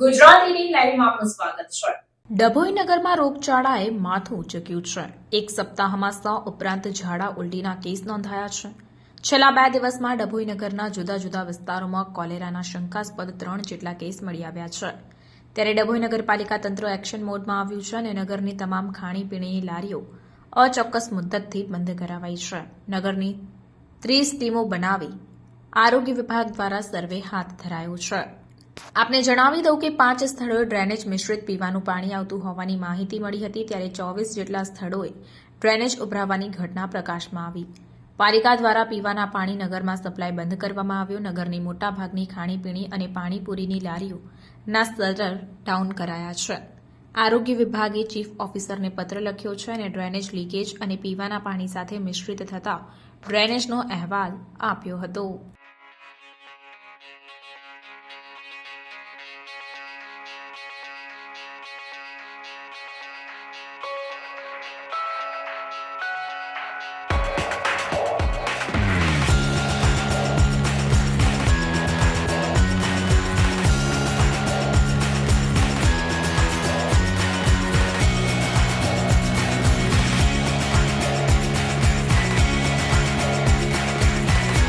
ગુજરાતીની લાઈવમાં આપનું સ્વાગત છે. ડભોઈ નગરમાં રોગચાળાએ માથું ઉચક્યું છે. એક સપ્તાહમાં સો ઉપરાંત ઝાડા ઉલટીના કેસ નોંધાયા છે. છેલ્લા બે દિવસમાં ડભોઈ નગરના જુદા જુદા વિસ્તારોમાં કોલેરાના શંકાસ્પદ ત્રણ જેટલા કેસ મળી આવ્યા છે. ત્યારે ડભોઈ નગરપાલિકા તંત્ર એક્શન મોડમાં આવ્યું છે અને નગરની તમામ ખાણીપીણીની લારીઓ અચોક્કસ મુદ્દતથી બંધ કરાવાઈ છે. નગરની ત્રીસ ટીમો બનાવી આરોગ્ય વિભાગ દ્વારા સર્વે હાથ ધરાયો છે. આપને જણાવી દઉં કે પાંચ સ્થળોએ ડ્રેનેજ મિશ્રિત પીવાનું પાણી આવતું હોવાની માહિતી મળી હતી ત્યારે ચોવીસ જેટલા સ્થળોએ ડ્રેનેજ ઉભરાવાની ઘટના પ્રકાશમાં આવી. પાલિકા દ્વારા પીવાના પાણી નગરમાં સપ્લાય બંધ કરવામાં આવ્યો. નગરની મોટાભાગની ખાણીપીણી અને પાણીપુરીની લારીઓ ના સ્તર ડાઉન કરાયા છે. આરોગ્ય વિભાગે ચીફ ઓફિસરને પત્ર લખ્યો છે અને ડ્રેનેજ લીકેજ અને પીવાના પાણી સાથે મિશ્રિત થતા ડ્રેનેજનો અહેવાલ આપ્યો હતો.